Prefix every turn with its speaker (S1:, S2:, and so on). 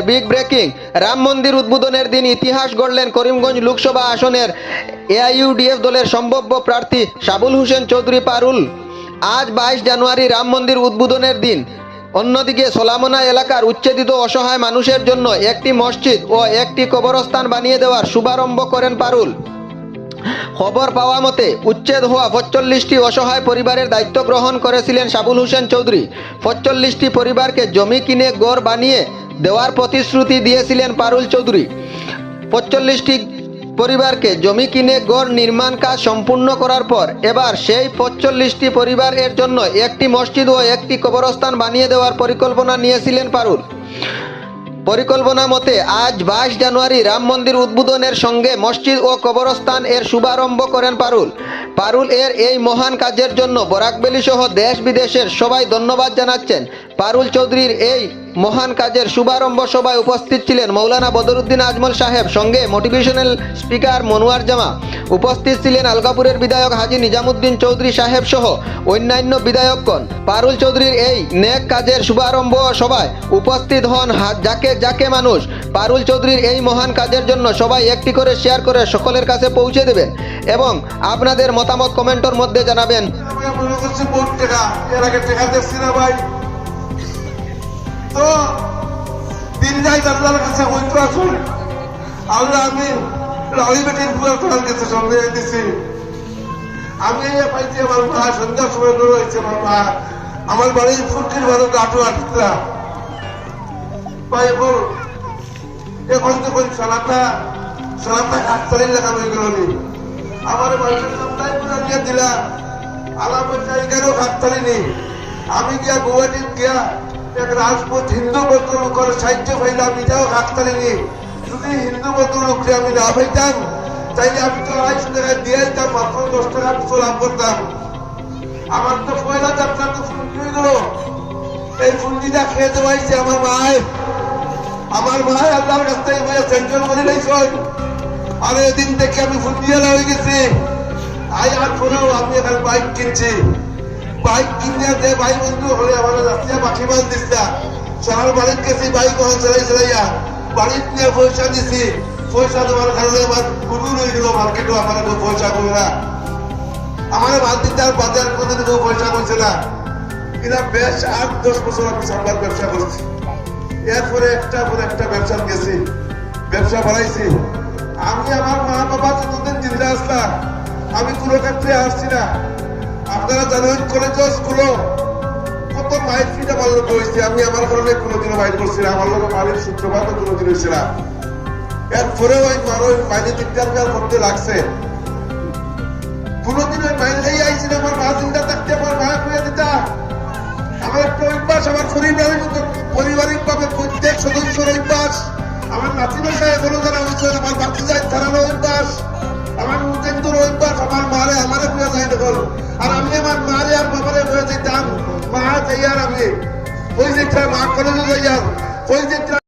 S1: খবরের big breaking Ram মন্দির উদ্বোধনের দিন ইতিহাস গড়লেন করিমগঞ্জ লোকসভা আসনের এআইইউডিএফ দলের সম্ভাব্য প্রার্থী সাবুল হোসেন চৌধুরী পারুল। আজ বাইশ জানুয়ারি রাম মন্দির উদ্বোধনের দিন। অন্যদিকে সোলামনা এলাকার উচ্ছেদিত অসহায় মানুষের জন্য একটি মসজিদ ও একটি কবরস্থান বানিয়ে দেওয়ার শুভারম্ভ করেন পারুল। খবর পাওয়া মতে, উচ্ছেদ হওয়া পঁচল্লিশটি অসহায় পরিবারের দায়িত্ব গ্রহণ করেছিলেন সাবুল হোসেন চৌধুরী। পঁচল্লিশটি পরিবারকে জমি কিনে গড় বানিয়ে দেওয়ার প্রতিশ্রুতি দিয়েছিলেন পারুল চৌধুরী। পঁচল্লিশটি পরিবারকে জমি কিনে গড় নির্মাণ কাজ সম্পূর্ণ করার পর এবার সেই পঁচল্লিশটি পরিবারের জন্য একটি মসজিদ ও একটি কবরস্থান বানিয়ে দেওয়ার পরিকল্পনা নিয়েছিলেন পারুল। পরিকল্পনা মতে আজ বাইশ জানুয়ারি রাম মন্দির উদ্বোধনের সঙ্গে মসজিদ ও কবরস্থান এর শুভারম্ভ করেন পারুল। পারুল এর এই মহান কাজের জন্য বরাকবেলি সহ দেশ বিদেশের সবাই ধন্যবাদ জানাচ্ছেন। পারুল চৌধুরীর এই মহান কাজের শুভারম্ভ সভায় উপস্থিত ছিলেন মৌলানা বদরুদ্দিন আজমল সাহেব, সঙ্গে মোটিভেশনাল স্পিকার মনোয়ার জামা। উপস্থিত ছিলেন আলগাপুরের বিধায়ক হাজি নিজামুদ্দিন চৌধুরী সাহেব সহ অন্যান্য বিধায়কগণ। পারুল চৌধুরীর এই নেক কাজের শুভারম্ভ সভায় উপস্থিত হন যাকে যাকে মানুষ। পারুল চৌধুরীর এই মহান কাজের জন্য সবাই একটি করে শেয়ার করে সকলের কাছে পৌঁছে দেবেন এবং আপনাদের মতামত কমেন্টের মধ্যে জানাবেন।
S2: তো দিন যাই আপনার কাছে ঐক্য আসুন আমরা আমি রাউরি বেটির পুরো করার কাছে সঙ্গে দিছি। আমি পাইছি আমার মা সন্ধ্যার সময় করে রয়েছে আমার মা। আমার বাড়ির ফুটকির ভালো গাটো আটটা ভাই এখন যখন সালাটা সালাটা হাততালি লাগানো হয়ে গেল আমার বাড়ির সপ্তাহে পুরো দিয়ে দিলা। আলা পয়সা এখানেও নেই। আমি গিয়া গুয়াহাটি গিয়া এক রাজপুত হিন্দু বৌদ্ধ লোকের সাহায্য পাইলাম এটাও নেই যদি হিন্দু বৌদ্ধ লোককে আমি না পাইতাম, তাইলে আমি তো আড়াইশো টাকা দিয়ে দিতাম মাত্র দশ টাকা পিছু লাভ করতাম আমার তো পয়লা যাত্রা তো ফুলকি হয়ে গেল। এই ফুলকিটা খেয়ে দেওয়াইছে আমার মায়। আমার মায় আল্লাহর কাছ থেকে বলে সেন্ট্রাল করে নিয়েছেন আর এদিন থেকে আমি ফুলকিয়ালা হয়ে গেছি। আই আর পরেও আমি এখন বাইক কিনছি। বাইক কিনে যে ভাই বন্ধু হলে আমার রাস্তা পাখি মাল দিচ্ছা শহর বাড়ির বাইক ওখান চালাই চালাইয়া। বাড়ির নিয়ে পয়সা দিছি পয়সা দেওয়ার কারণে আমার গেল মার্কেটও আমার পয়সা না। আমার বাদ দিতে আর বাজার পয়সা করছে না। এরা বেশ আট দশ বছর আমি সাম্বার ব্যবসা করছি এরপরে একটা পরে একটা ব্যবসা গেছি। ব্যবসা বাড়াইছি আমি আমার মা বাবা যতদিন জিন্দা আসলাম আমি কোনো ক্ষেত্রে আসছি না। আপনারা জানেন কলেজ স্কুল কত মাইল ফিট আমার লোক আমি আমার কারণে কোনোদিনও মাইল করছি না। আমার লোক বাড়ির সূত্রপাত কোনোদিন হয়েছে না। এরপরেও ওই মানুষ মাইনে তিনটার করতে লাগছে। কোনোদিন ওই মাইল খাই আইছি না। আমার মা চিন্তা থাকতে, আমার মা খুঁজে দিতা। আমার একটা অভ্যাস, আমার পরিবারের মতো, পারিবারিক ভাবে প্রত্যেক সদস্যর অভ্যাস। আমার নাতি এখনও যারা হয়েছে আমার বাচ্চা যায়, তারারও অভ্যাস। খুঁজে যায় দেখল আর আমি আমার মারে আর বাবারে খুঁজে যেতাম মা যাইয়ার আমি ওই যে মা কলেজে যাইয়ার ওই যে